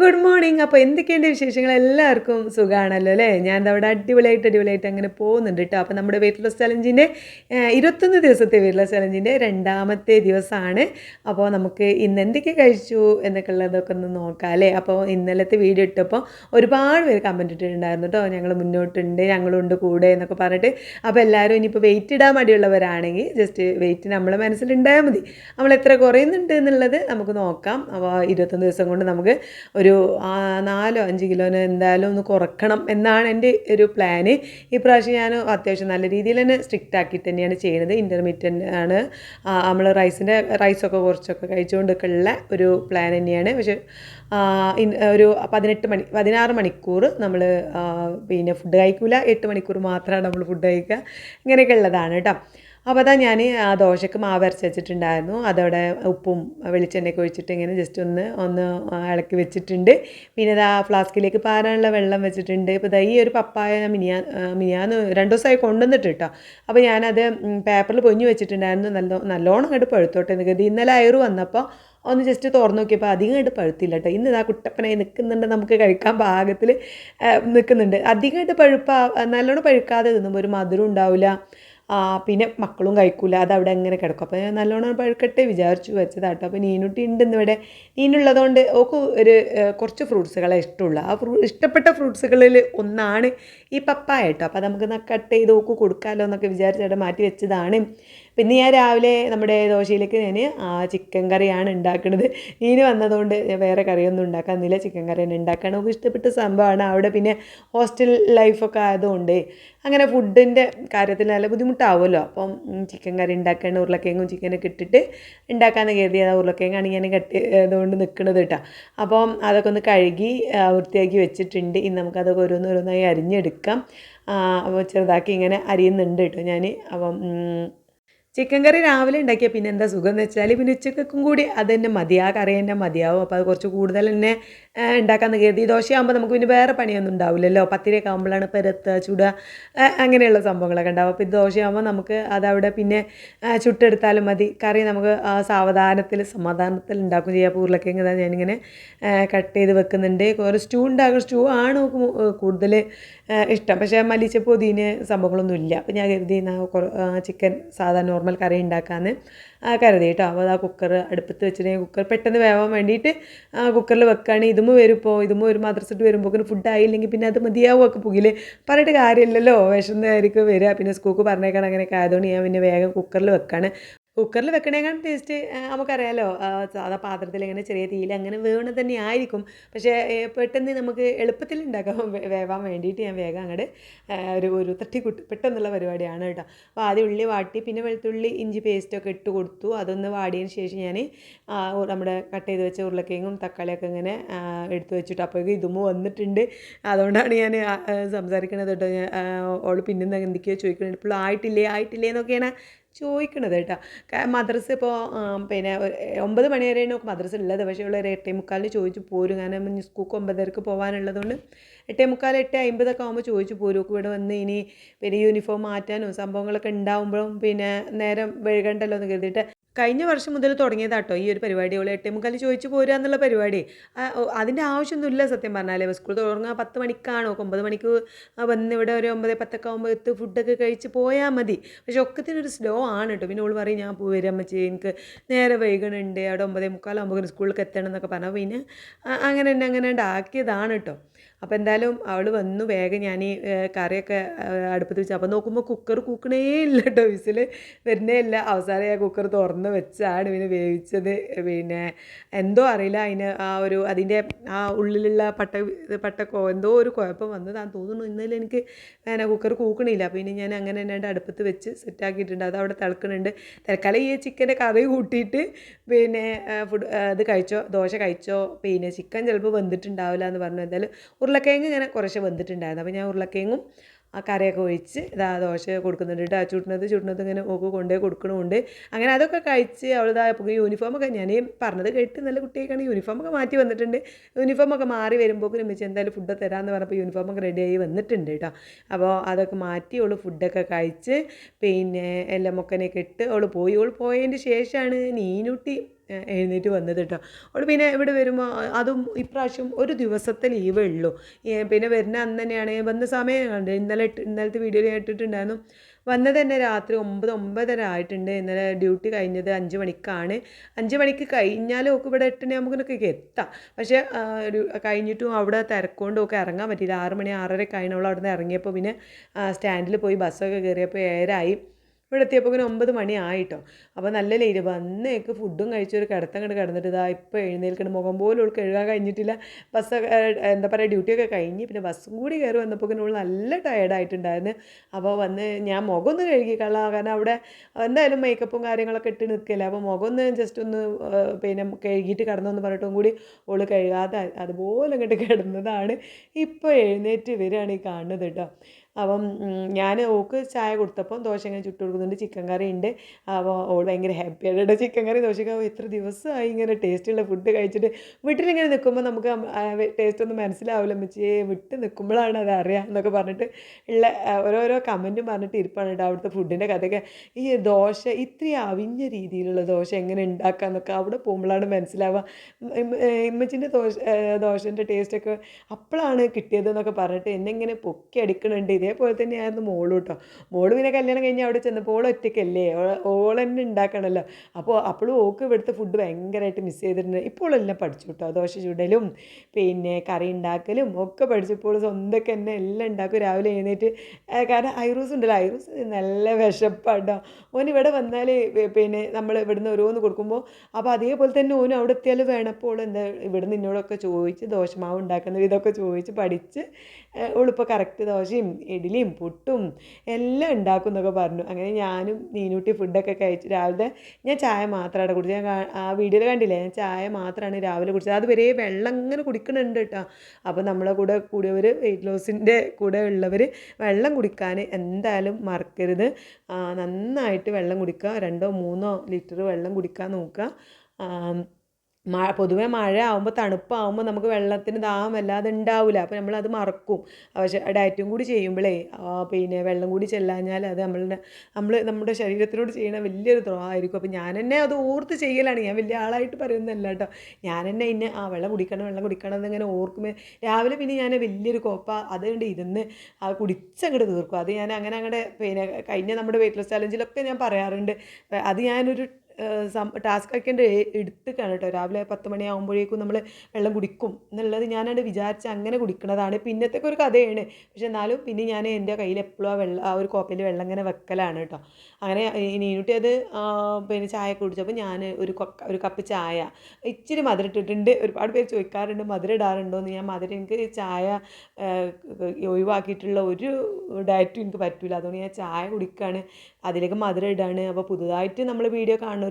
Good morning അപ്പോൾ എന്തൊക്കെയുണ്ട് വിശേഷങ്ങൾ? എല്ലാവർക്കും സുഖമാണല്ലോ അല്ലേ? ഞാൻ അവിടെ അടിപൊളിയായിട്ട് അടിപൊളിയായിട്ട് അങ്ങനെ പോകുന്നുണ്ട് കേട്ടോ അപ്പോൾ നമ്മുടെ വെയിറ്റ് ലോസ് ചലഞ്ചിന്റെ ഇരുപത്തൊന്ന് ദിവസത്തെ വെയിറ്റ് ലോസ് ചലഞ്ചിന്റെ രണ്ടാമത്തെ ദിവസമാണ്. അപ്പോൾ നമുക്ക് ഇന്ന് എന്തൊക്കെ കഴിച്ചു എന്നൊക്കെ ഉള്ളതൊക്കെ ഒന്ന് നോക്കാം അല്ലേ? അപ്പോൾ ഇന്നലത്തെ വീഡിയോ ഇട്ടപ്പോൾ ഒരുപാട് പേര് കമന്റ് ഇട്ടിട്ടുണ്ടായിരുന്നു കേട്ടോ ഞങ്ങൾ മുന്നോട്ടുണ്ട് ഞങ്ങളുണ്ട് കൂടെ എന്നൊക്കെ പറഞ്ഞിട്ട്. അപ്പോൾ എല്ലാവരും ഇനിയിപ്പോൾ വെയിറ്റ് ഇടാൻ മടിയുള്ളവരാണെങ്കിൽ ജസ്റ്റ് വെയിറ്റ് നമ്മളെ മനസ്സിലുണ്ടായാൽ മതി. നമ്മൾ എത്ര കുറയുന്നുണ്ട് എന്നുള്ളത് നമുക്ക് നോക്കാം. അപ്പോൾ ഇരുപത്തൊന്ന് ദിവസം കൊണ്ട് നമുക്ക് ഒരു നാലോ അഞ്ച് കിലോനോ എന്തായാലും ഒന്ന് കുറക്കണം എന്നാണ് എന്റെ ഒരു പ്ലാന് ഈ പ്രാവശ്യം ഞാൻ അത്യാവശ്യം നല്ല രീതിയിൽ തന്നെ സ്ട്രിക്റ്റ് ആക്കി തന്നെയാണ് ചെയ്യുന്നത്. ഇന്റർമീഡിയറ്റ് ആണ്. നമ്മൾ റൈസിന്റെ റൈസൊക്കെ കുറച്ചൊക്കെ കഴിച്ചുകൊണ്ടൊക്കെ ഉള്ള ഒരു പ്ലാൻ തന്നെയാണ്. പക്ഷേ ഒരു പതിനെട്ട് മണി പതിനാറ് മണിക്കൂർ നമ്മൾ പിന്നെ ഫുഡ് കഴിക്കില്ല എട്ട് മണിക്കൂർ മാത്രമാണ് നമ്മൾ ഫുഡ് കഴിക്കുക. ഇങ്ങനെയൊക്കെ ഉള്ളതാണ് കേട്ടോ. അപ്പോൾ അതാ ഞാൻ ആ ദോശക്ക് മാവ് അരച്ച് വെച്ചിട്ടുണ്ടായിരുന്നു. അതവിടെ ഉപ്പും വെളിച്ചെണ്ണയൊക്കെ ഒഴിച്ചിട്ട് ഇങ്ങനെ ജസ്റ്റ് ഒന്ന് ഒന്ന് ഇളക്കി വെച്ചിട്ടുണ്ട്. പിന്നെ ഇതാ ഫ്ലാസ്കിലേക്ക് പാരാനുള്ള വെള്ളം വെച്ചിട്ടുണ്ട്. ഇപ്പോൾ ഈ ഒരു പപ്പായ മിനിയാ മിനിയാന്ന് രണ്ട് ദിവസമായി കൊണ്ടുവന്നിട്ട് കേട്ടോ അപ്പോൾ ഞാനത് പേപ്പറിൽ പൊഞ്ഞു വെച്ചിട്ടുണ്ടായിരുന്നു. നല്ല നല്ലോണം അങ്ങോട്ട് പഴുത്തോട്ടെ എന്ന് കരുതി. ഇന്നലെ അയറ് വന്നപ്പോൾ ഒന്ന് ജസ്റ്റ് തുറന്നു നോക്കിയപ്പോൾ അധികം ആയിട്ട് പഴുത്തില്ല കേട്ടോ ഇന്ന് ഇതാ കുട്ടപ്പനായി നിൽക്കുന്നുണ്ട് നമുക്ക് കഴിക്കാൻ പാകത്തിൽ നിൽക്കുന്നുണ്ട് അധികമായിട്ട് പഴുപ്പാ നല്ലോണം പഴുക്കാതെ തിന്നുമ്പോൾ ഒരു മധുരം ഉണ്ടാവില്ല പിന്നെ മക്കളും കഴിക്കൂല അത് അവിടെ അങ്ങനെ കിടക്കും. അപ്പോൾ ഞാൻ നല്ലോണം പഴുക്കട്ടെ വിചാരിച്ചു വെച്ചതാട്ടോ. അപ്പോൾ നീനുട്ടി ഉണ്ടെന്ന് ഇവിടെ. നീനുള്ളതുകൊണ്ട് ഓക്ക് ഒരു കുറച്ച് ഫ്രൂട്ട്സുകളെ ഇഷ്ടമുള്ളൂ. ആ ഫ്രൂ ഇഷ്ടപ്പെട്ട ഫ്രൂട്ട്സുകളിൽ ഒന്നാണ് ഈ പപ്പായ കേട്ടോ അപ്പോൾ നമുക്ക് കട്ട് ചെയ്ത് ഓക്ക് കൊടുക്കാമല്ലോ എന്നൊക്കെ വിചാരിച്ചവിടെ മാറ്റി വെച്ചതാണ്. പിന്നെ ഞാൻ രാവിലെ നമ്മുടെ ദോശയിലേക്ക് ഞാൻ ആ ചിക്കൻ കറിയാണ് ഉണ്ടാക്കുന്നത് ഇനി വന്നതുകൊണ്ട് ഞാൻ വേറെ കറിയൊന്നും നില ചിക്കൻ കറി തന്നെ ഉണ്ടാക്കാൻ നമുക്ക് ഇഷ്ടപ്പെട്ട സംഭവമാണ്. അവിടെ പിന്നെ ഹോസ്റ്റൽ ലൈഫൊക്കെ ആയതുകൊണ്ട് അങ്ങനെ ഫുഡിന്റെ കാര്യത്തിൽ നല്ല ബുദ്ധിമുട്ടാവുമല്ലോ. അപ്പം ചിക്കൻ കറി ഉണ്ടാക്കേണ്ട ഉരുളക്കിഴങ്ങും ചിക്കനൊക്കെ ഇട്ടിട്ട് ഉണ്ടാക്കാമെന്ന് കരുതിയത് ഉരുളക്കിഴങ്ങാണ് ഞാൻ കട്ടി അതുകൊണ്ട് നിൽക്കുന്നത് കേട്ടോ. അപ്പം അതൊക്കെ ഒന്ന് കഴുകി വൃത്തിയാക്കി വെച്ചിട്ടുണ്ട്. ഇനി നമുക്കതൊക്കെ ഓരോന്നോരോന്നായി അരിഞ്ഞെടുക്കാം. അപ്പോൾ ചെറുതാക്കി ഇങ്ങനെ അരിയുന്നുണ്ട് കേട്ടോ ഞാൻ അപ്പം ചിക്കൻ കറി രാവിലെ ഉണ്ടാക്കിയാൽ പിന്നെ എന്താ സുഖം എന്ന് വെച്ചാൽ പിന്നെ ഉച്ചക്കും കൂടി അത് തന്നെ മതി. ആ കറി തന്നെ മതിയാവും. അപ്പോൾ അത് കുറച്ച് കൂടുതൽ തന്നെ ഉണ്ടാക്കാമെന്ന് കരുതി. ദോശയാകുമ്പോൾ നമുക്ക് പിന്നെ വേറെ പണിയൊന്നും ഉണ്ടാവില്ലല്ലോ. പത്തിരിയൊക്കെ ആകുമ്പോഴാണ് പെരത്ത് ചുട അങ്ങനെയുള്ള സംഭവങ്ങളൊക്കെ ഉണ്ടാവും അപ്പോൾ ഇത് ദോശയാകുമ്പോൾ നമുക്ക് അതവിടെ പിന്നെ ചുട്ടെടുത്താലും മതി. കറി നമുക്ക് സാവധാനത്തിൽ സമാധാനത്തിൽ ഉണ്ടാക്കും ചെയ്യാം. അപ്പോൾ ഉരുളക്കിഴങ്ങ് ഞാനിങ്ങനെ കട്ട് ചെയ്ത് വെക്കുന്നുണ്ട്. കുറേ സ്റ്റൂ ഉണ്ടാകും സ്റ്റൂ ആണ് കൂടുതൽ ഇഷ്ടം. പക്ഷേ മലിച്ചപ്പോൾ ഇതിന് സംഭവങ്ങളൊന്നും ഇല്ല. അപ്പോൾ ഞാൻ കരുതി ചിക്കൻ സാധാ നോർമൽ കറി ഉണ്ടാക്കാമെന്ന് കരുതി കേട്ടോ അപ്പോൾ ആ കുക്കർ അടുപ്പത്ത് വെച്ചിട്ടുണ്ടെങ്കിൽ കുക്കർ പെട്ടെന്ന് വേവാൻ വേണ്ടിയിട്ട് കുക്കറിൽ വെക്കുകയാണെങ്കിൽ ഇതും വരും ഇപ്പോൾ ഇതും ഒരു മദ്രസിട്ട് വരുമ്പോൾ ഫുഡ് ആയില്ലെങ്കിൽ പിന്നെ അത് മതിയാവും ഒക്കെ പുകിൽ പറഞ്ഞിട്ട് കാര്യമില്ലല്ലോ വിശന്നായിരിക്കും വരിക പിന്നെ സ്കൂക്ക് പറഞ്ഞേക്കണം അങ്ങനെയൊക്കെ ആയതുകൊണ്ട് ഞാൻ പിന്നെ വേഗം കുക്കറിൽ വെക്കാണ്. കുക്കറിൽ വെക്കണേക്കാൾ ടേസ്റ്റ് നമുക്കറിയാലോ. സാധാ പാത്രത്തിൽ ഇങ്ങനെ ചെറിയ തീയിൽ അങ്ങനെ വേണത് തന്നെ ആയിരിക്കും. പക്ഷേ പെട്ടെന്ന് നമുക്ക് എളുപ്പത്തിൽ ഉണ്ടാക്കാൻ വേവാൻ വേണ്ടിയിട്ട് ഞാൻ വേഗം അങ്ങോട്ട് ഒരു ഒരു തട്ടിക്കുട്ടി പെട്ടെന്നുള്ള പരിപാടിയാണ് കേട്ടോ. അപ്പോൾ ആദ്യം ഉള്ളി വാട്ടി പിന്നെ വെളുത്തുള്ളി ഇഞ്ചി പേസ്റ്റൊക്കെ ഇട്ട് കൊടുത്തു. അതൊന്ന് വാടിയതിന് ശേഷം ഞാൻ നമ്മുടെ കട്ട് ചെയ്ത് വെച്ച ഉരുളക്കിഴങ്ങും തക്കാളിയൊക്കെ ഇങ്ങനെ എടുത്തു വെച്ചിട്ട്. അപ്പോഴേക്കും ഇതുമ്പോൾ വന്നിട്ടുണ്ട്. അതുകൊണ്ടാണ് ഞാൻ സംസാരിക്കുന്നത് കേട്ടോ. ഞാൻ ഓൾ പിന്നെ എന്തൊക്കെയോ ചോദിക്കുന്നുണ്ട് ഇപ്പോൾ ആയിട്ടില്ലേ ആയിട്ടില്ലേ എന്നൊക്കെയാണ് ചോദിക്കണത് കേട്ടോ. മദ്രസ് ഇപ്പോൾ പിന്നെ ഒമ്പത് മണി വരെയാണ് മദ്രസ ഉള്ളത്. പക്ഷേ ഉള്ള ഒരു എട്ടേ മുക്കാലിന് ചോദിച്ചു പോരും. കാരണം സ്കൂൾക്ക് ഒമ്പതരക്ക് പോകാനുള്ളതുകൊണ്ട് എട്ടേ മുക്കാൽ എട്ട് അമ്പതൊക്കെ ആകുമ്പോൾ ചോദിച്ചു പോരും. ഇവിടെ വന്ന് ഇനി പിന്നെ യൂണിഫോം മാറ്റാനും സംഭവങ്ങളൊക്കെ ഉണ്ടാകുമ്പോഴും പിന്നെ നേരം വൈകണ്ടല്ലോ എന്ന് കരുതിയിട്ട് കഴിഞ്ഞ വർഷം മുതൽ തുടങ്ങിയതാട്ടോ ഈ ഒരു പരിപാടി. അവൾ എട്ടേ മുക്കാൽ ചോദിച്ചു പോരുക എന്നുള്ള പരിപാടി. അതിന്റെ ആവശ്യമൊന്നുമില്ല സത്യം പറഞ്ഞാൽ സ്കൂൾ തുടങ്ങുക പത്ത് മണിക്കാണോ. ഒമ്പത് മണിക്ക് വന്ന് ഇവിടെ ഒരു ഒമ്പത് പത്തൊക്കെ ആകുമ്പോൾ എത്ത് ഫുഡൊക്കെ കഴിച്ച് പോയാൽ മതി. പക്ഷെ ഒക്കത്തിനൊരു സ്ലോ ആണ് കേട്ടോ പിന്നെ ഓൾ പറയും ഞാൻ വരാൻ അമ്മച്ചി. എനിക്ക് നേരെ വൈകണുണ്ട്. അവിടെ ഒമ്പതേ മുക്കാലാകുമ്പോൾ സ്കൂളിലേക്ക് എത്തണം എന്നൊക്കെ പറഞ്ഞാൽ പിന്നെ അങ്ങനെ തന്നെ അങ്ങനെ ഉണ്ടാക്കിയതാണ് കേട്ടോ അപ്പോൾ എന്തായാലും അവൾ വന്നു വേഗം ഞാൻ ഈ കറിയൊക്കെ അടുപ്പത്ത് വെച്ചു. അപ്പോൾ നോക്കുമ്പോൾ കുക്കർ കൂക്കണേ ഇല്ല കേട്ടോ വിസിൽ വരുന്നേ ഇല്ല. അവസാനം ഞാൻ കുക്കർ തുറന്ന് വെച്ചാണ് പിന്നെ വേവിച്ചത്. പിന്നെ എന്തോ അറിയില്ല. അതിന് ആ ഒരു അതിന്റെ ആ ഉള്ളിലുള്ള പട്ട പട്ടക്കോ എന്തോ ഒരു കുഴപ്പം വന്നതാന്ന് തോന്നുന്നു. ഇന്നലെ എനിക്ക് പിന്നെ കുക്കർ കൂക്കണില്ല. പിന്നെ ഞാൻ അങ്ങനെ തന്നെ അടുപ്പത്ത് വെച്ച് സെറ്റാക്കിയിട്ടുണ്ട് അത് അവിടെ തിളക്കുന്നുണ്ട് തൽക്കാലം ഈ ചിക്കന്റെ കറി കൂട്ടിയിട്ട് പിന്നെ ഫുഡ് ഇത് കഴിച്ചോ ദോശ കഴിച്ചോ പിന്നെ ചിക്കൻ ചിലപ്പോൾ വെന്തിട്ടുണ്ടാവില്ല എന്ന് പറഞ്ഞു. എന്തായാലും ഉരുളക്കിഴങ്ങ് ഇങ്ങനെ കുറച്ച് വെന്തിട്ടുണ്ടായിരുന്നു. അപ്പോൾ ഞാൻ ഉരുളക്കിഴങ്ങും ആ കറിയൊക്കെ ഒഴിച്ച് ഇതാ ദോശ കൊടുക്കുന്നുണ്ട് കേട്ടോ. ചുട്ടുന്നത് ചുട്ടുന്നത് ഇങ്ങനെ ഓക്ക് കൊണ്ടേ കൊടുക്കണമുണ്ട്. അങ്ങനെ അതൊക്കെ കഴിച്ച് അവളിതായപ്പോൾ യൂണിഫോമൊക്കെ ഞാൻ പറഞ്ഞത് കേട്ട് നല്ല കുട്ടിയൊക്കെയാണ് യൂണിഫോമൊക്കെ മാറ്റി വന്നിട്ടുണ്ട്. യൂണിഫോമൊക്കെ മാറി വരുമ്പോൾ വെച്ച് എന്തായാലും ഫുഡ് തരാമെന്ന് പറഞ്ഞപ്പോൾ യൂണിഫോമൊക്കെ റെഡിയായി വന്നിട്ടുണ്ട് കേട്ടോ. അപ്പോൾ അതൊക്കെ മാറ്റി അവൾ ഫുഡൊക്കെ കഴിച്ച് പിന്നെ എല്ലാം മൊക്കനെയൊക്കെ ഇട്ട് അവൾ പോയി. അവൾ പോയതിന്റെ ശേഷമാണ് നീനുട്ടി എഴുന്നേറ്റ് വന്നത് കേട്ടോ. അവൾ പിന്നെ ഇവിടെ വരുമ്പോൾ അതും ഇപ്രാവശ്യം ഒരു ദിവസത്തെ ലീവേ ഉള്ളൂ. പിന്നെ വരുന്ന അന്ന് തന്നെയാണ് വന്ന സമയം കണ്ട് ഇന്നലെ ഇന്നലത്തെ വീഡിയോയിൽ ഇട്ടിട്ടുണ്ടായിരുന്നു. വന്നത് തന്നെ രാത്രി ഒമ്പത് ഒമ്പതര ആയിട്ടുണ്ട്. ഇന്നലെ ഡ്യൂട്ടി കഴിഞ്ഞത് അഞ്ച് മണിക്കാണ്. അഞ്ച് മണിക്ക് കഴിഞ്ഞാൽ ഒക്കെ ഇവിടെ എട്ടിന് നമുക്കൊക്കെ എത്താം. പക്ഷേ കഴിഞ്ഞിട്ടും അവിടെ തിരക്കൊണ്ട് ഒക്കെ ഇറങ്ങാൻ പറ്റിയില്ല. ആറ് മണി ആറര കഴിഞ്ഞവൾ അവിടെ നിന്ന് ഇറങ്ങിയപ്പോൾ പിന്നെ സ്റ്റാൻഡിൽ പോയി ബസ്സൊക്കെ കയറിയപ്പോൾ ഏഴായി ഇവിടെ എത്തിയപ്പോൾ ഇങ്ങനെ ഒമ്പത് മണി ആയിട്ടോ. അപ്പോൾ നല്ല ലേറ്റ് വന്നേക്ക് ഫുഡും കഴിച്ചൊരു കിടത്തം കണ്ട് കിടന്നിട്ട് ഇതാ ഇപ്പോൾ എഴുന്നേൽക്കണം. മുഖം പോലും ഉൾക്ക് കഴുകാൻ കഴിഞ്ഞിട്ടില്ല. ബസ് എന്താ പറയുക ഡ്യൂട്ടിയൊക്കെ കഴിഞ്ഞ് പിന്നെ ബസ്സും കൂടി കയറി വന്നപ്പോൾ ഇങ്ങനെ ഉള്ള നല്ല ടയർഡായിട്ടുണ്ടായിരുന്നു അപ്പോൾ വന്ന് ഞാൻ മുഖം ഒന്ന് കഴുകിക്കളാം കാരണം അവിടെ എന്തായാലും മേക്കപ്പും കാര്യങ്ങളൊക്കെ ഇട്ട് നിൽക്കില്ല അപ്പോൾ മുഖം ഒന്ന് ജസ്റ്റ് ഒന്ന് പിന്നെ കഴുകിയിട്ട് കിടന്നെന്ന് പറഞ്ഞിട്ടും കൂടി ഓൾ കഴുകാതെ അതുപോലെ അങ്ങോട്ട് കിടന്നതാണ്. ഇപ്പോൾ എഴുന്നേറ്റ് വരികയാണ് ഈ കാണുന്നത് കേട്ടോ അപ്പം ഞാൻ ഓക്ക് ചായ കൊടുത്തപ്പം ദോശ ഇങ്ങനെ ചുട്ട് കൊടുക്കുന്നുണ്ട് ചിക്കൻ കറി ഉണ്ട് അപ്പോൾ ഓൾ ഭയങ്കര ഹാപ്പിയാണ് കേട്ടോ ചിക്കൻ കറി ദോശയ്ക്ക് എത്ര ദിവസമായി ഇങ്ങനെ ടേസ്റ്റുള്ള ഫുഡ് കഴിച്ചിട്ട് വീട്ടിലിങ്ങനെ നിൽക്കുമ്പോൾ നമുക്ക് ടേസ്റ്റ് ഒന്നും മനസ്സിലാവില്ല മച്ചേ വിട്ട് നിൽക്കുമ്പോഴാണ് അത് അറിയാം എന്നൊക്കെ പറഞ്ഞിട്ട് ഉള്ള ഓരോരോ കമന്റും പറഞ്ഞിട്ട് ഇരിപ്പാണ് കേട്ടോ അവിടുത്തെ ഫുഡിന്റെ കഥയൊക്കെ. ഈ ദോശ ഇത്രയും അവിഞ്ഞ രീതിയിലുള്ള ദോശ എങ്ങനെ ഉണ്ടാക്കുക എന്നൊക്കെ അവിടെ പോകുമ്പോഴാണ് മനസ്സിലാവുക ഇമ്മച്ചിന്റെ ദോശ ദോശന്റെ ടേസ്റ്റൊക്കെ അപ്പോഴാണ് കിട്ടിയതെന്നൊക്കെ പറഞ്ഞിട്ട് എന്നെ ഇങ്ങനെ പൊക്കി അടിക്കണുണ്ട് ഇതേപോലെ തന്നെയായിരുന്നു മോളും കേട്ടോ മോൾ പിന്നെ കല്യാണം കഴിഞ്ഞ് അവിടെ ചെന്നപ്പോൾ ഓൾ ഒറ്റയ്ക്കല്ലേ ഓൾ തന്നെ ഉണ്ടാക്കണമല്ലോ അപ്പോൾ അപ്പോഴും ഓക്ക് ഇവിടുത്തെ ഫുഡ് ഭയങ്കരമായിട്ട് മിസ് ചെയ്തിട്ടുണ്ട്. ഇപ്പോഴെല്ലാം പഠിച്ചു കേട്ടോ ദോശ ചുടലും പിന്നെ കറി ഉണ്ടാക്കലും ഒക്കെ പഠിച്ചപ്പോൾ സ്വന്തമൊക്കെ തന്നെ എല്ലാം ഉണ്ടാക്കും രാവിലെ എഴുന്നേറ്റ് കാരണം ഐറൂസ് ഉണ്ടല്ലോ. ഐറൂസ് നല്ല വിശപ്പാട്ടോ. ഓൻ ഇവിടെ വന്നാൽ പിന്നെ നമ്മൾ ഇവിടുന്ന് ഓരോന്ന് കൊടുക്കുമ്പോൾ അപ്പോൾ അതേപോലെ തന്നെ ഓനും അവിടെ എത്തിയാൽ വേണപ്പോൾ എന്താ ഇവിടുന്ന് എന്നോടൊക്കെ ചോദിച്ച് ദോശമാവ് ഉണ്ടാക്കുന്ന ഇതൊക്കെ ചോദിച്ച് പഠിച്ച് ഓളിപ്പോൾ കറക്റ്റ് ദോശയും ഇഡ്ഡലിയും പുട്ടും എല്ലാം ഉണ്ടാക്കും എന്നൊക്കെ പറഞ്ഞു. അങ്ങനെ ഞാനും നീനൂട്ടി ഫുഡൊക്കെ കഴിച്ചു രാവിലെ ഞാൻ ചായ മാത്രമാണ് കുടിച്ചത് ഞാൻ ആ വീഡിയോയിൽ കണ്ടില്ലേ? ഞാൻ ചായ മാത്രമാണ് രാവിലെ കുടിച്ചത്. അത് വരെ വെള്ളം ഇങ്ങനെ കുടിക്കണുണ്ട് കേട്ടോ. അപ്പോൾ നമ്മളെ കൂടെ കൂടിയവർ വെയിറ്റ് ലോസിന്റെ കൂടെ ഉള്ളവർ വെള്ളം കുടിക്കാൻ എന്തായാലും മറക്കരുത്. നന്നായിട്ട് വെള്ളം കുടിക്കുക. രണ്ടോ മൂന്നോ ലിറ്റർ വെള്ളം കുടിക്കാൻ നോക്കുക. മഴ പൊതുവെ മഴ ആകുമ്പോൾ തണുപ്പാകുമ്പോൾ നമുക്ക് വെള്ളത്തിന് ദാഹം വല്ലാതെ ഉണ്ടാവില്ല അപ്പോൾ നമ്മളത് മറക്കും. പക്ഷേ ഡയറ്റും കൂടി ചെയ്യുമ്പോഴേ പിന്നെ വെള്ളം കൂടി ചെല്ലാഞ്ഞാൽ അത് നമ്മളുടെ നമ്മൾ നമ്മുടെ ശരീരത്തിനോട് ചെയ്യുന്ന വലിയൊരു ദ്രോഹമായിരിക്കും അപ്പോൾ ഞാൻ തന്നെ അത് ഓർത്ത് ചെയ്യലാണ്. ഞാൻ വലിയ ആളായിട്ട് പറയുന്നതല്ല കേട്ടോ. ഞാൻ തന്നെ ഇന്നെ ആ വെള്ളം കുടിക്കണം വെള്ളം കുടിക്കണം എന്നിങ്ങനെ ഓർക്കുമ്പോൾ രാവിലെ പിന്നെ ഞാൻ വലിയൊരു കോപ്പ അതുകൊണ്ട് ഇരുന്ന് ആ കുടിച്ചങ്ങോട്ട് തീർക്കും. അത് ഞാൻ അങ്ങനെ അങ്ങോട്ട് പിന്നെ കഴിഞ്ഞ നമ്മുടെ വെയിറ്റ് ലോസ് ചലഞ്ചിലൊക്കെ ഞാൻ പറയാറുണ്ട്. അത് ഞാനൊരു ടാസ്ക് ആക്കേണ്ട എടുത്തിക്കാണ് കേട്ടോ. രാവിലെ പത്ത് മണിയാകുമ്പോഴേക്കും നമ്മൾ വെള്ളം കുടിക്കും എന്നുള്ളത് ഞാനത് വിചാരിച്ച് അങ്ങനെ കുടിക്കണതാണ്. പിന്നത്തേക്ക് ഒരു കഥയാണ്. പക്ഷെ എന്നാലും പിന്നെ ഞാൻ എന്റെ കയ്യിൽ എപ്പോഴും ആ വെള്ളം ആ ഒരു കോപ്പയിൽ വെള്ളം ഇങ്ങനെ വെക്കലാണ് കേട്ടോ. അങ്ങനെ നീനുട്ടി അത് പിന്നെ ചായ കുടിച്ചപ്പോൾ ഞാൻ ഒരു ഒരു കപ്പ് ചായ ഇച്ചിരി മധുരം ഇട്ടിട്ടുണ്ട്. ഒരുപാട് പേര് ചോദിക്കാറുണ്ട് മധുരം ഇടാറുണ്ടോ? എന്ന്. ഞാൻ മധുരം എനിക്ക് ചായ ഒഴിവാക്കിയിട്ടുള്ള ഒരു ഡയറ്റും എനിക്ക് പറ്റില്ല അതുകൊണ്ട് ഞാൻ ചായ കുടിക്കുകയാണ് അതിലേക്ക് മധുരം ഇടാണ്. അപ്പോൾ പുതുതായിട്ട് നമ്മൾ വീഡിയോ കാണുന്നവരുണ്ടെങ്കിൽ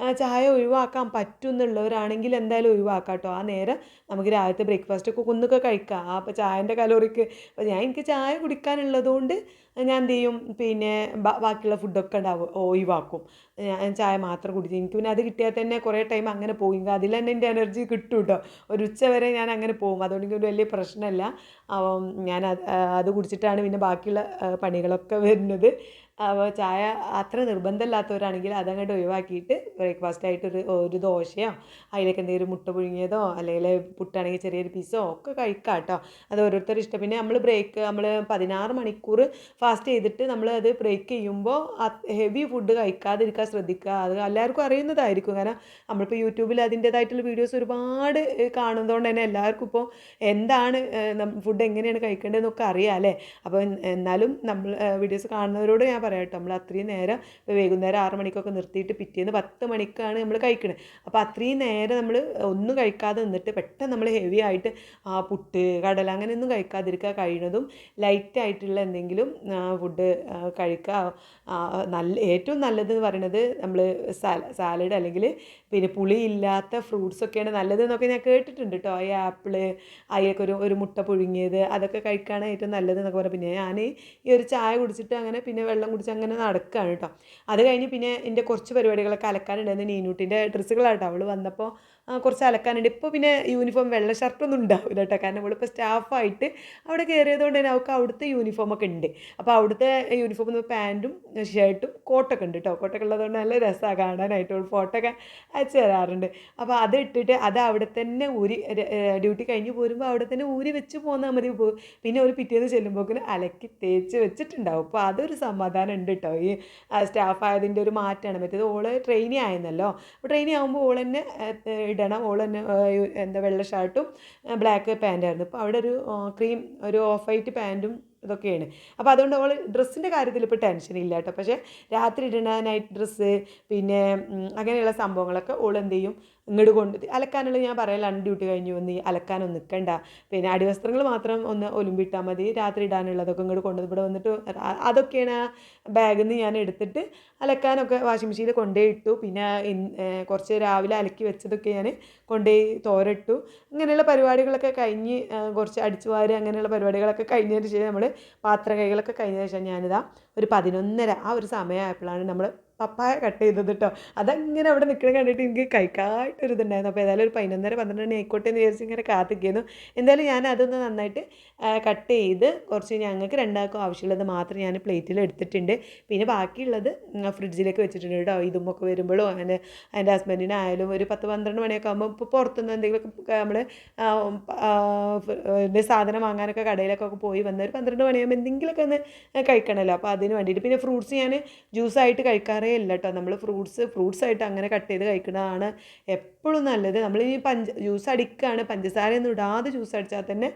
ആ, ചായ ഒഴിവാക്കാൻ പറ്റും എന്നുള്ളവരാണെങ്കിൽ എന്തായാലും ഒഴിവാക്കാം കേട്ടോ. ആ നേരം നമുക്ക് രാവിലത്തെ ബ്രേക്ക്ഫാസ്റ്റ് ഒക്കെ ഒന്നൊക്കെ കഴിക്കാം. അപ്പോൾ ചായന്റെ കലോറിക്ക് അപ്പോൾ ഞാൻ എനിക്ക് ചായ കുടിക്കാനുള്ളതുകൊണ്ട് ഞാൻ എന്ത് ചെയ്യും? പിന്നെ ബാക്കിയുള്ള ഫുഡൊക്കെ ഉണ്ടാവും ഒഴിവാക്കും. ഞാൻ ചായ മാത്രം കുടിച്ചു എനിക്ക് പിന്നെ അത് കിട്ടിയാൽ തന്നെ കുറേ ടൈം അങ്ങനെ പോകും അതിൽ തന്നെ എന്റെ എനർജി കിട്ടും കേട്ടോ. ഒരു ഉച്ച വരെ ഞാൻ അങ്ങനെ പോകും. അതുകൊണ്ട് എനിക്ക് ഒരു വലിയ പ്രശ്നമല്ല. ഞാൻ അത് കുടിച്ചിട്ടാണ് പിന്നെ ബാക്കിയുള്ള പണികളൊക്കെ വരുന്നത്. അപ്പോൾ ചായ അത്ര നിർബന്ധമില്ലാത്തവരാണെങ്കിൽ അതങ്ങോട്ട് ഒഴിവാക്കിയിട്ട് ബ്രേക്ക്ഫാസ്റ്റ് ആയിട്ട് ഒരു ദോശയോ അതിലേക്ക് എന്തെങ്കിലും മുട്ട പുഴുങ്ങിയതോ അല്ലെങ്കിൽ പുട്ടാണെങ്കിൽ ചെറിയൊരു പീസോ ഒക്കെ കഴിക്കാം കേട്ടോ അത് ഓരോരുത്തർ ഇഷ്ടം. പിന്നെ നമ്മൾ ബ്രേക്ക് നമ്മൾ പതിനാറ് മണിക്കൂർ ഫാസ്റ്റ് ചെയ്തിട്ട് നമ്മൾ അത് ബ്രേക്ക് ചെയ്യുമ്പോൾ ഹെവി ഫുഡ് കഴിക്കാതിരിക്കാൻ ശ്രദ്ധിക്കുക അത് എല്ലാവർക്കും അറിയുന്നതായിരിക്കും. കാരണം നമ്മളിപ്പോൾ യൂട്യൂബിൽ അതിന്റേതായിട്ടുള്ള വീഡിയോസ് ഒരുപാട് കാണുന്നതുകൊണ്ട് തന്നെ എല്ലാവർക്കും ഇപ്പോൾ എന്താണ് ഫുഡ് എങ്ങനെയാണ് കഴിക്കേണ്ടതെന്നൊക്കെ അറിയാം അല്ലേ അപ്പോൾ എന്നാലും നമ്മൾ വീഡിയോസ് കാണുന്നവരോട് ഞാൻ പറയാം കേട്ടോ നമ്മൾ അത്രയും നേരം ഇപ്പോൾ വൈകുന്നേരം ആറ് മണിക്കൊക്കെ നിർത്തിയിട്ട് പിറ്റേന്ന് പത്ത് മണിക്കാണ് നമ്മൾ കഴിക്കുന്നത് അപ്പോൾ അത്രയും നേരം നമ്മൾ ഒന്നും കഴിക്കാതെ നിന്നിട്ട് പെട്ടെന്ന് നമ്മൾ ഹെവി ആയിട്ട് പുട്ട് കടല അങ്ങനെയൊന്നും കഴിക്കാതിരിക്കുക കഴിയുന്നതും ലൈറ്റ് ആയിട്ടുള്ള എന്തെങ്കിലും ഫുഡ് കഴിക്കുക നല്ല ഏറ്റവും നല്ലത് എന്ന് പറയുന്നത് നമ്മൾ സാലഡ് അല്ലെങ്കിൽ പിന്നെ പുളിയില്ലാത്ത ഫ്രൂട്ട്സ് നല്ലതെന്നൊക്കെ ഞാൻ കേട്ടിട്ടുണ്ട് കേട്ടോ ഈ ആപ്പിൾ അതിലൊക്കെ ഒരു ഒരു മുട്ട പുഴുങ്ങിയത് അതൊക്കെ കഴിക്കുകയാണ് ഏറ്റവും നല്ലത് എന്നൊക്കെ പറയാം പിന്നെ ഞാൻ ഈ ഒരു ചായ കുടിച്ചിട്ട് അങ്ങനെ പിന്നെ വെള്ളം കുടിച്ച് അങ്ങനെ നടക്കുകയാണ് കേട്ടോ അത് കഴിഞ്ഞ് പിന്നെ എന്റെ കുറച്ച് പരിപാടികളൊക്കെ അലക്കാനുണ്ടായിരുന്നു. നീനൂട്ടിന്റെ ഡ്രസ്സുകളാട്ടോ അവൾ വന്നപ്പോൾ കുറച്ച് അലക്കാനുണ്ട്. ഇപ്പോൾ പിന്നെ യൂണിഫോം വെള്ള ഷർട്ടൊന്നും ഉണ്ടാവില്ല കേട്ടോ. കാരണം നമ്മളിപ്പോൾ സ്റ്റാഫായിട്ട് അവിടെ കയറിയതുകൊണ്ട് തന്നെ അവൾക്ക് അവിടുത്തെ യൂണിഫോമൊക്കെ ഉണ്ട്. അപ്പോൾ അവിടുത്തെ യൂണിഫോം എന്ന് പാന്റും ഷർട്ടും കോട്ടൊക്കെ ഉണ്ട് കേട്ടോ. കോട്ടൊക്കെ ഉള്ളതുകൊണ്ട് നല്ല രസമാണ് കാണാനായിട്ട്. ഫോട്ടോ ഒക്കെ അയച്ചു തരാറുണ്ട്. അപ്പോൾ അത് ഇട്ടിട്ട് അത് അവിടെ തന്നെ ഊരി ഡ്യൂട്ടി കഴിഞ്ഞ് പോരുമ്പോൾ അവിടെ തന്നെ ഊരി വെച്ച് പോന്നാൽ മതി. പിന്നെ ഒരു പിറ്റേന്ന് ചെല്ലുമ്പോഴേക്കും അലക്കി തേച്ച് വെച്ചിട്ടുണ്ടാവും. അപ്പോൾ അതൊരു സമാധാനം ഉണ്ട് കേട്ടോ. ഈ സ്റ്റാഫ് ആയതിന്റെ ഒരു മാറ്റമാണ് മറ്റേത് ഓൾ ട്രെയിനി ആയിരുന്നല്ലോ. അപ്പോൾ ട്രെയിനി ആകുമ്പോൾ ഓൾ തന്നെ ഇടണം ഓൾ തന്നെ എന്താ വെള്ള ഷർട്ടും ബ്ലാക്ക് പാന്റായിരുന്നു അപ്പോൾ അവിടെ ഒരു ക്രീം ഒരു ഓഫ് വൈറ്റ് പാന്റും ഇതൊക്കെയാണ്. അപ്പോൾ അതുകൊണ്ട് അവൾ ഡ്രസ്സിന്റെ കാര്യത്തിൽ ഇപ്പോൾ ടെൻഷൻ ഇല്ല കേട്ടോ. പക്ഷേ രാത്രി ഇടുന്ന നൈറ്റ് ഡ്രസ്സ് പിന്നെ അങ്ങനെയുള്ള സംഭവങ്ങളൊക്കെ ഓൾ എന്ത് ചെയ്യും? ഇങ്ങോട്ട് കൊണ്ട് അലക്കാനുള്ള ഞാൻ പറയലാണ് ഡ്യൂട്ടി കഴിഞ്ഞു വന്ന് അലക്കാനൊന്നും നിൽക്കണ്ട പിന്നെ അടിവസ്ത്രങ്ങൾ മാത്രം ഒന്ന് ഒലുമ്പിട്ടാൽ മതി. രാത്രി ഇടാനുള്ളതൊക്കെ ഇങ്ങോട്ട് കൊണ്ട് ഇവിടെ വന്നിട്ട് അതൊക്കെയാണ് ആ ബാഗിൽ നിന്ന് ഞാൻ എടുത്തിട്ട് അലക്കാനൊക്കെ വാഷിംഗ് മെഷീനിൽ കൊണ്ടുപോയി ഇട്ടു. പിന്നെ കുറച്ച് രാവിലെ അലക്കി വെച്ചതൊക്കെ ഞാൻ കൊണ്ടുപോയി തോരട്ടു. അങ്ങനെയുള്ള പരിപാടികളൊക്കെ കഴിഞ്ഞ് കുറച്ച് അടിച്ചു വാരി അങ്ങനെയുള്ള പരിപാടികളൊക്കെ കഴിഞ്ഞതിന് ശേഷം നമ്മൾ പാത്രം കൈകളൊക്കെ കഴിഞ്ഞതിന് ശേഷം ഞാനിതാ ഒരു പതിനൊന്നര ആ ഒരു സമയമായപ്പോഴാണ് നമ്മൾ പപ്പായ കട്ട് ചെയ്തത് കേട്ടോ അതങ്ങനെ അവിടെ നിൽക്കണ കണ്ടിട്ട് എനിക്ക് കൈക്കായിട്ടൊരു ഇതുണ്ടായിരുന്നു. അപ്പോൾ ഏതായാലും ഒരു പതിനൊന്നര പന്ത്രണ്ട് മണി ആയിക്കോട്ടെ എന്ന് വിചാരിച്ച് ഇങ്ങനെ കാത്തിക്കുന്നു എന്തായാലും ഞാൻ അതൊന്ന് നന്നായിട്ട് കട്ട് ചെയ്ത് കുറച്ച് ഞങ്ങൾക്ക് രണ്ടാൾക്കും ആവശ്യമുള്ളത് മാത്രം ഞാൻ പ്ലേറ്റിൽ എടുത്തിട്ടുണ്ട്. പിന്നെ ബാക്കിയുള്ളത് ഫ്രിഡ്ജിലേക്ക് വെച്ചിട്ടുണ്ട് കേട്ടോ ഇതുമൊക്കെ വരുമ്പോഴും അങ്ങനെ എന്റെ ഹസ്ബൻഡിനായാലും ഒരു പത്ത് പന്ത്രണ്ട് മണിയൊക്കെ ആകുമ്പോൾ ഇപ്പോൾ പുറത്തുനിന്ന് എന്തെങ്കിലുമൊക്കെ നമ്മൾ സാധനം വാങ്ങാനൊക്കെ കടയിലൊക്കെ പോയി വന്ന ഒരു പന്ത്രണ്ട് മണിയാകുമ്പോൾ എന്തെങ്കിലുമൊക്കെ ഒന്ന് കഴിക്കണമല്ലോ അപ്പോൾ അതിന് വേണ്ടിയിട്ട്. പിന്നെ ഫ്രൂട്ട്സ് ഞാൻ ജ്യൂസായിട്ട് കഴിക്കാറേ ഇല്ല കേട്ടോ നമ്മൾ ഫ്രൂട്ട്സ് ഫ്രൂട്ട്സ് ആയിട്ട് അങ്ങനെ കട്ട് ചെയ്ത് കഴിക്കുന്നതാണ് എപ്പോഴും നല്ലത്. നമ്മൾ ഈ പഞ്ച ജ്യൂസ് അടിക്കുകയാണ് പഞ്ചസാരയൊന്നും ഇടാതെ ജ്യൂസ് അടിച്ചാൽ തന്നെ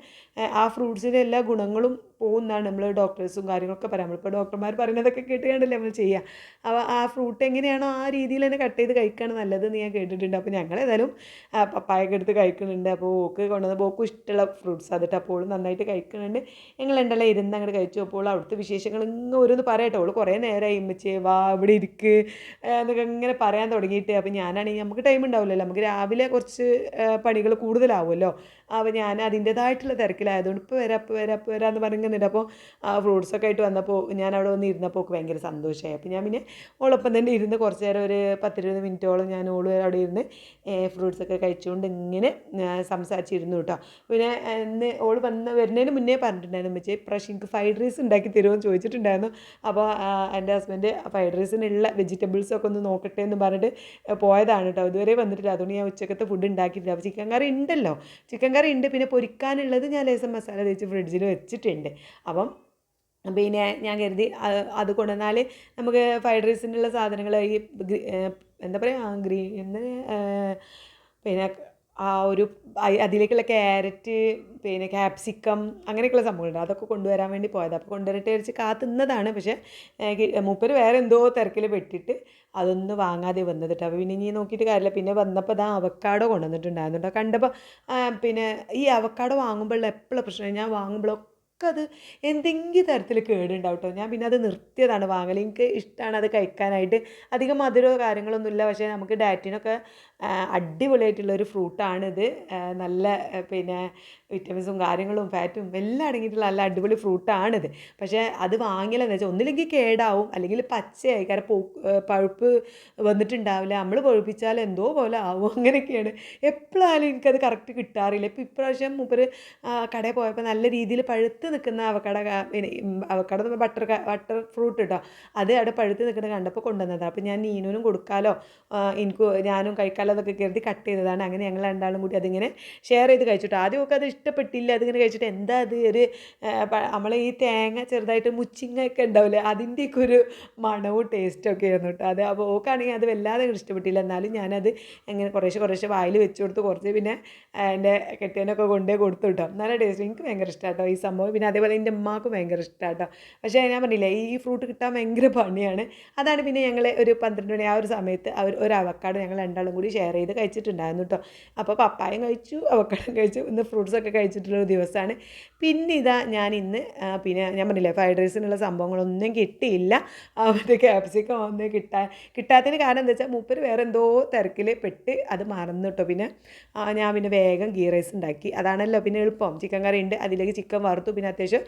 ആ ഫ്രൂട്ട്സിന്റെ എല്ലാ ഗുണങ്ങളും പോകുന്നതാണ് നമ്മൾ ഡോക്ടേഴ്സും കാര്യങ്ങളൊക്കെ പറയാം നമ്മളിപ്പോൾ ഡോക്ടർമാർ പറയുന്നതൊക്കെ കേട്ട് കണ്ടല്ലേ നമ്മൾ ചെയ്യുക അപ്പോൾ ആ ഫ്രൂട്ട് എങ്ങനെയാണോ ആ രീതിയിൽ തന്നെ കട്ട് ചെയ്ത് കഴിക്കുകയാണ് നല്ലതെന്ന് ഞാൻ കേട്ടിട്ടുണ്ട്. അപ്പോൾ ഞങ്ങൾ ഏതായാലും പപ്പായൊക്കെ എടുത്ത് കഴിക്കുന്നുണ്ട്. അപ്പോൾ ഓക്ക് കൊണ്ടുവന്ന പോക്കും ഇഷ്ടമുള്ള ഫ്രൂട്ട്സ് അതിട്ട് അപ്പോൾ ഓൾ നന്നായിട്ട് കഴിക്കുന്നുണ്ട്. ഞങ്ങൾ ഉണ്ടല്ലോ ഇരുന്ന് അങ്ങോട്ട് കഴിച്ചു. അപ്പോൾ അവിടുത്തെ വിശേഷങ്ങൾ ഇങ്ങനെ ഓരോന്ന് പറയട്ടെ അവൾ കുറേ നേരമായി ഇമ്മച്ചേ വാ ഇവിടെ ഇരിക്ക് എന്നൊക്കെ ഇങ്ങനെ പറയാൻ തുടങ്ങിയിട്ട്. അപ്പോൾ ഞാനാണെങ്കിൽ നമുക്ക് ടൈം ഉണ്ടാവില്ലല്ലോ. നമുക്ക് രാവിലെ കുറച്ച് പണികൾ കൂടുതലാവുമല്ലോ. അപ്പോൾ ഞാൻ അതിന്റേതായിട്ടുള്ള തിരക്കിലായതുകൊണ്ട് ഇപ്പോൾ വരാം ഇപ്പോൾ വരാം ഇപ്പോൾ വരാമെന്ന് എന്ന് പറയുന്നുണ്ട് അപ്പോൾ ആ ഫ്രൂട്ട്സൊക്കെ ആയിട്ട് വന്നപ്പോൾ ഞാൻ അവിടെ വന്ന് ഇരുന്നപ്പോൾ ഒക്കെ ഭയങ്കര സന്തോഷമായി. അപ്പോൾ ഞാൻ പിന്നെ ഓളൊപ്പം തന്നെ ഇരുന്ന് കുറച്ച് നേരം ഒരു പത്തിരുപത് മിനിറ്റോളം ഞാൻ ഓൾ അവിടെ ഇരുന്ന് ഫ്രൂട്ട്സൊക്കെ കഴിച്ചുകൊണ്ട് ഇങ്ങനെ സംസാരിച്ചിരുന്നു കേട്ടോ. പിന്നെ ഇന്ന് ഓൾ വന്ന് വരുന്നതിന് മുന്നേ പറഞ്ഞിട്ടുണ്ടായിരുന്നു വെച്ചാൽ ഇപ്രാവശ്യം എനിക്ക് ഫ്രൈഡ് റൈസ് ഉണ്ടാക്കി തരുമോ? എന്ന് ചോദിച്ചിട്ടുണ്ടായിരുന്നു. അപ്പോൾ എന്റെ ഹസ്ബൻഡ് ഫ്രൈഡ് റൈസിനുള്ള വെജിറ്റബിൾസൊക്കെ ഒന്ന് നോക്കട്ടെ എന്ന് പറഞ്ഞിട്ട് പോയതാണ് കേട്ടോ. ഇതുവരെ വന്നിട്ടില്ല. അതുകൊണ്ട് ഞാൻ ഉച്ചക്കത്തെ ഫുഡ് ഉണ്ടാക്കിയിട്ടില്ല. അപ്പോൾ ചിക്കൻ കറി ഉണ്ടല്ലോ. ചിക്കൻ കറി ഉണ്ട്. പിന്നെ പൊരിക്കാനുള്ളത് ഞാൻ ലേസം മസാല തേച്ച് ഫ്രിഡ്ജിൽ വെച്ചിട്ടുണ്ട്. അപ്പം പിന്നെ ഞാൻ കരുതി അത് കൊണ്ടുവന്നാൽ നമുക്ക് ഫ്രൈഡ് റൈസിനുള്ള സാധനങ്ങൾ ഈ എന്താ പറയുക ഗ്രീൻ പിന്നെ ആ ഒരു അതിലേക്കുള്ള ക്യാരറ്റ് പിന്നെ ക്യാപ്സിക്കം അങ്ങനെയൊക്കെയുള്ള സംഭവങ്ങളുണ്ട്. അതൊക്കെ കൊണ്ടുവരാൻ വേണ്ടി പോയത്. അപ്പോൾ കൊണ്ടുവരട്ടെ വിചാരിച്ച് കാത്തുന്നതാണ്. പക്ഷേ മൂപ്പര് വേറെ എന്തോ തിരക്കിൽ പെട്ടിട്ട് അതൊന്നും വാങ്ങാതെ വന്നത് കേട്ടോ. അപ്പോൾ പിന്നെ ഇനി നോക്കിയിട്ട് കാര്യമില്ല. പിന്നെ വന്നപ്പോൾ ഇതാ അവക്കാടോ കൊണ്ടുവന്നിട്ടുണ്ടായിരുന്നു കേട്ടോ. കണ്ടപ്പോൾ പിന്നെ ഈ അവക്കാടോ വാങ്ങുമ്പോഴുള്ള എപ്പോഴും പ്രശ്നം? ഞാൻ വാങ്ങുമ്പോഴൊക്കെ അത് എന്തെങ്കിലും തരത്തിൽ കേടുണ്ടാവും കേട്ടോ ഞാൻ പിന്നെ അത് നിർത്തിയതാണ്. വാങ്ങൽ എനിക്ക് ഇഷ്ടമാണ് അത് കഴിക്കാനായിട്ട്. അധികം മധുരമോ കാര്യങ്ങളൊന്നുമില്ല പക്ഷേ നമുക്ക് ഡയറ്റിനൊക്കെ അടിപൊളിയായിട്ടുള്ള ഒരു ഫ്രൂട്ടാണിത് നല്ല പിന്നെ വിറ്റമിൻസും കാര്യങ്ങളും ഫാറ്റും എല്ലാം അടങ്ങിയിട്ടുള്ള നല്ല അടിപൊളി ഫ്രൂട്ടാണിത്. പക്ഷേ അത് വാങ്ങിയില്ലെന്ന് വെച്ചാൽ ഒന്നില്ലെങ്കിൽ കേടാവും. അല്ലെങ്കിൽ പച്ചയായി. കാരണം പൂ പഴുപ്പ് വന്നിട്ടുണ്ടാവില്ല. നമ്മൾ പഴുപ്പിച്ചാൽ എന്തോ പോലെ ആവും. അങ്ങനെയൊക്കെയാണ്. എപ്പോഴായാലും എനിക്കത് കറക്റ്റ് കിട്ടാറില്ല. ഇപ്പോൾ ഇപ്രാവശ്യം മൂപ്പര് കടയിൽ പോയപ്പോൾ നല്ല രീതിയിൽ പഴുത്ത് നിൽക്കുന്ന avocado avocado butter butter fruit കേട്ടോ അത് അവിടെ പഴുത്ത് നിൽക്കുന്നത് കണ്ടപ്പോൾ കൊണ്ടുവന്നതാണ്. അപ്പോൾ ഞാൻ നീനുവിനും കൊടുക്കാലോ? എനിക്ക് ഞാനും കഴിക്കാലോ എന്നൊക്കെ കരുതി കട്ട് ചെയ്തതാണ്. അങ്ങനെ ഞങ്ങൾ രണ്ടാളും കൂടി അതിങ്ങനെ ഷെയർ ചെയ്ത് കഴിച്ചിട്ടോ. ആദ്യമൊക്കെ അത് ഇഷ്ടപ്പെട്ടില്ല. അതിങ്ങനെ കഴിച്ചിട്ട് എന്താ അത്? ഒരു നമ്മൾ ഈ തേങ്ങ ചെറുതായിട്ട് മുച്ചിങ്ങ ഒക്കെ ഉണ്ടാവില്ലേ? അതിന്റെയൊക്കെ ഒരു മണവും ടേസ്റ്റും ഒക്കെ ആയിരുന്നു കേട്ടോ അത് അപ്പോൾ ഓക്കാണെങ്കിൽ അത് വല്ലാതെ ഇഷ്ടപ്പെട്ടില്ല. എന്നാലും ഞാനത് ഇങ്ങനെ കുറേശ്ശെ കുറേശ്ശെ വായിൽ വെച്ച് കൊടുത്ത് കുറച്ച് പിന്നെ എന്റെ കെട്ടിയനൊക്കെ കൊണ്ടേ കൊടുത്തു കേട്ടോ നല്ല ടേസ്റ്റ് എനിക്ക് ഭയങ്കര ഇഷ്ടമാട്ടോ ഈ സംഭവം പിന്നെ അതേപോലെ എന്റെ ഉമ്മാക്കും ഭയങ്കര ഇഷ്ടമാട്ടോ പക്ഷേ ഞാൻ പറഞ്ഞില്ല ഈ ഫ്രൂട്ട് കിട്ടാൻ ഭയങ്കര പണിയാണ്. അതാണ് പിന്നെ ഞങ്ങൾ ഒരു പന്ത്രണ്ട് മണി ആ ഒരു സമയത്ത് അവർ ഒരു അവക്കാട് ഞങ്ങൾ രണ്ടാളും കൂടി ഷെയർ ചെയ്ത് കഴിച്ചിട്ടുണ്ടായിരുന്നു കേട്ടോ അപ്പോൾ പപ്പായം കഴിച്ചു അവക്കാടും കഴിച്ചു. ഇന്ന് ഫ്രൂട്ട്സൊക്കെ കഴിച്ചിട്ടുള്ളൊരു ദിവസമാണ്. പിന്നെ ഇതാ ഞാൻ ഇന്ന് പിന്നെ ഞാൻ പറഞ്ഞില്ലേ ഫ്രൈഡ് റൈസിനുള്ള സംഭവങ്ങളൊന്നും കിട്ടിയില്ല. മറ്റേ ക്യാപ്സിക്കം ഒന്നും കിട്ടാൻ കിട്ടാത്തതിന് കാരണം എന്താ വെച്ചാൽ മൂപ്പര് വേറെ എന്തോ തിരക്കിൽ പെട്ട് അത് മറന്നു കേട്ടോ പിന്നെ ഞാൻ പിന്നെ വേഗം ഗീ റൈസ് ഉണ്ടാക്കി. അതാണല്ലോ പിന്നെ എളുപ്പം. ചിക്കൻ കറി ഉണ്ട് അതിലേക്ക് ചിക്കൻ വറുത്തു. പിന്നെ അത്യാവശ്യം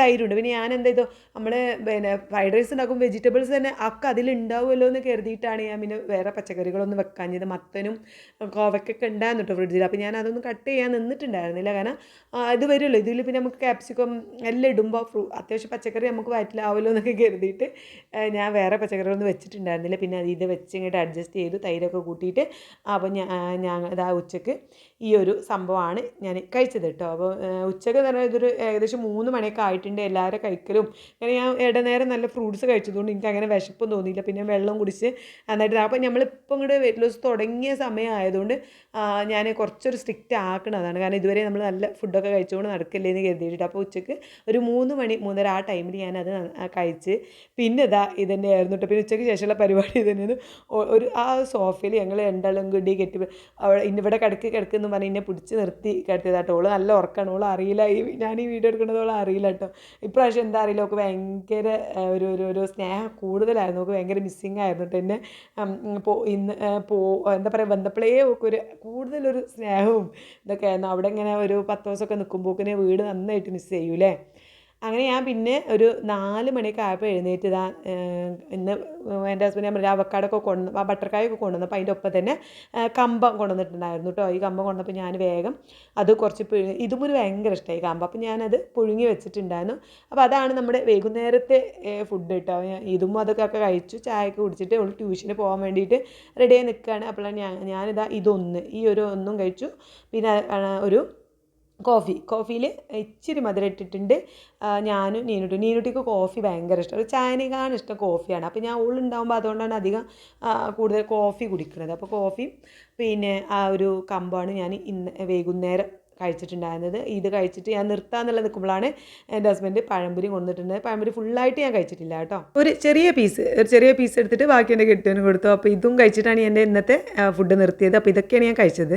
തൈരുണ്ട്. പിന്നെ ഞാൻ എന്താ ചെയ്തു നമ്മൾ പിന്നെ ഫ്രൈഡ് റൈസ് ഉണ്ടാക്കും വെജിറ്റബിൾസ് തന്നെ ഒക്കെ അതിലുണ്ടാവുമല്ലോ എന്ന് കരുതിയിട്ടാണ് ഞാൻ പിന്നെ വേറെ പച്ചക്കറികളൊന്നും വെക്കാഞ്ഞത് മത്തനും കോവയ്ക്കൊക്കെ ഉണ്ടായിരുന്നു കേട്ടോ ഫ്രിഡ്ജിൽ അപ്പോൾ ഞാൻ അതൊന്നും കട്ട് ചെയ്യാൻ നിന്നിട്ടുണ്ടായിരുന്നില്ല. കാരണം ഇത് വരുമല്ലോ. ഇതിൽ പിന്നെ നമുക്ക് ക്യാപ്സിക്കം എല്ലാം ഇടുമ്പോൾ ഫ്രൂ അത്യാവശ്യം പച്ചക്കറി നമുക്ക് വയറ്റിലാവുമല്ലോ എന്നൊക്കെ കരുതിയിട്ട് ഞാൻ വേറെ പച്ചക്കറികളൊന്നും വെച്ചിട്ടുണ്ടായിരുന്നില്ല. പിന്നെ ഇത് വെച്ച് ഇങ്ങോട്ട് അഡ്ജസ്റ്റ് ചെയ്തു തൈരൊക്കെ കൂട്ടിയിട്ട് അപ്പോൾ ഞാൻ ഞാൻ ഇതാ ഉച്ചയ്ക്ക് ഈ ഒരു സംഭവമാണ് ഞാൻ കഴിച്ചത് കേട്ടോ. അപ്പോൾ ഉച്ചയ്ക്ക് എന്ന് പറഞ്ഞാൽ ഇതൊരു ഏകദേശം മൂന്ന് മണിയൊക്കെ ആയിട്ടുണ്ട്. എല്ലാവരും കഴിക്കലും. അങ്ങനെ ഞാൻ ഇടനേരം നല്ല ഫ്രൂട്ട്സ് കഴിച്ചതുകൊണ്ട് എനിക്ക് അങ്ങനെ വിശപ്പും തോന്നിയില്ല. പിന്നെ വെള്ളം കുടിച്ച് എന്നിട്ട് അപ്പോൾ നമ്മളിപ്പോൾ ഇങ്ങോട്ട് വെയിറ്റ് ലോസ് തുടങ്ങിയ സമയമായതുകൊണ്ട് ഞാൻ കുറച്ചൊരു സ്ട്രിക്റ്റ് ആക്കണതാണ്. കാരണം ഇതുവരെ നമ്മൾ നല്ല ഫുഡൊക്കെ കഴിച്ചുകൊണ്ട് നടക്കില്ലേ എന്ന് കരുതിയിട്ടുണ്ട്. അപ്പോൾ ഉച്ചയ്ക്ക് ഒരു മൂന്ന് മണി മൂന്നര ആ ടൈമിൽ ഞാൻ അത് കഴിച്ച് പിന്നെ ഇതാ ഇതന്നെയായിരുന്നു കേട്ടോ പിന്നെ ഉച്ചയ്ക്ക് ശേഷമുള്ള പരിപാടി ഇതന്നെയാണ് ഒരു ആ സോഫയിൽ ഞങ്ങൾ രണ്ടാളും കൂടി കെട്ടി അവിടെ ഇന്നിവിടെ കിടക്ക് കിടക്കുന്നു പറഞ്ഞ് എന്നെ പിടിച്ച് നിർത്തി കിടത്തിയതാട്ടോ ഓൾ നല്ല ഉറക്കാണ്. ഓൾ അറിയില്ല. ഈ ഞാൻ ഈ വീഡിയോ എടുക്കുന്നത് ഓൾ അറിയില്ല കേട്ടോ ഇപ്രാവശ്യം എന്താ അറിയില്ല. ഓക്ക് ഭയങ്കര ഒരു ഒരു ഒരു സ്നേഹം കൂടുതലായിരുന്നു. ഓക്ക് ഭയങ്കര മിസ്സിങ് ആയിരുന്നു കേട്ടോ എന്നെ പോ ഇന്ന് പോ എന്താ പറയുക ബന്ധപ്പോഴേ ഒക്കെ ഒരു കൂടുതലൊരു സ്നേഹവും ഇതൊക്കെ ആയിരുന്നു. അവിടെ ഇങ്ങനെ ഒരു പത്ത് ദിവസമൊക്കെ നിൽക്കുമ്പോക്കിനെ വീട് നന്നായിട്ട് മിസ് ചെയ്യൂലേ അങ്ങനെ ഞാൻ പിന്നെ ഒരു നാല് മണിയൊക്കെ ആയപ്പോൾ എഴുന്നേറ്റ് ഇതാ ഇന്ന് എന്റെ ഹസ്ബൻഡ് ഞാൻ അവക്കാടൊക്കെ കൊണ്ടു ബട്ടർക്കായൊക്കെ കൊണ്ടുവന്നു അപ്പോൾ അതിന്റെ ഒപ്പം തന്നെ കമ്പം കൊണ്ടുവന്നിട്ടുണ്ടായിരുന്നു കേട്ടോ. ഈ കമ്പം കൊണ്ടുവന്നപ്പോൾ ഞാൻ വേഗം അത് കുറച്ച് പിഴു ഇതും ഒരു ഭയങ്കര ഇഷ്ടമായി കമ്പം. അപ്പോൾ ഞാനത് പുഴുങ്ങി വെച്ചിട്ടുണ്ടായിരുന്നു. അപ്പോൾ അതാണ് നമ്മുടെ വൈകുന്നേരത്തെ ഫുഡ് കേട്ടോ. ഇതും അതൊക്കെ കഴിച്ചു ചായയൊക്കെ കുടിച്ചിട്ട് അവൾ ട്യൂഷന് പോകാൻ വേണ്ടിയിട്ട് റെഡിയായി നിൽക്കുകയാണ്. അപ്പോഴാണ് ഞാൻ ഞാനിതാ ഇതൊന്ന് ഈ ഒരു ഒന്നും കഴിച്ചു. പിന്നെ ഒരു കോഫി കോഫിയിൽ ഇച്ചിരി മധുരം ഇട്ടിട്ടുണ്ട്. ഞാനും നീനുട്ടി. നീനുട്ടിക്ക് കോഫി ഭയങ്കര ഇഷ്ടം. ഒരു ചായനേക്കാണ് ഇഷ്ടം കോഫിയാണ്. അപ്പോൾ ഞാൻ ഉള്ളുണ്ടാകുമ്പോൾ അതുകൊണ്ടാണ് അധികം കൂടുതൽ കോഫി കുടിക്കുന്നത്. അപ്പോൾ കോഫിയും പിന്നെ ആ ഒരു കമ്പാണ് ഞാൻ ഇന്ന് വൈകുന്നേരം കഴിച്ചിട്ടുണ്ടായിരുന്നത്. ഇത് കഴിച്ചിട്ട് ഞാൻ നിർത്താന്നുള്ള നിൽക്കുമ്പോഴാണ് എന്റെ ഹസ്ബൻഡ് പഴംപൊരി കൊണ്ടിട്ടുണ്ട് പഴംപൊരി ഫുള്ളായിട്ട് ഞാൻ കഴിച്ചിട്ടില്ല കേട്ടോ. ഒരു ചെറിയ പീസ് ഒരു ചെറിയ പീസ് എടുത്തിട്ട് ബാക്കി എന്റെ കെട്ടിയവന് കൊടുത്തു. അപ്പോൾ ഇതും കഴിച്ചിട്ടാണ് എന്റെ ഇന്നത്തെ ഫുഡ് നിർത്തിയത്. അപ്പോൾ ഇതൊക്കെയാണ് ഞാൻ കഴിച്ചത്.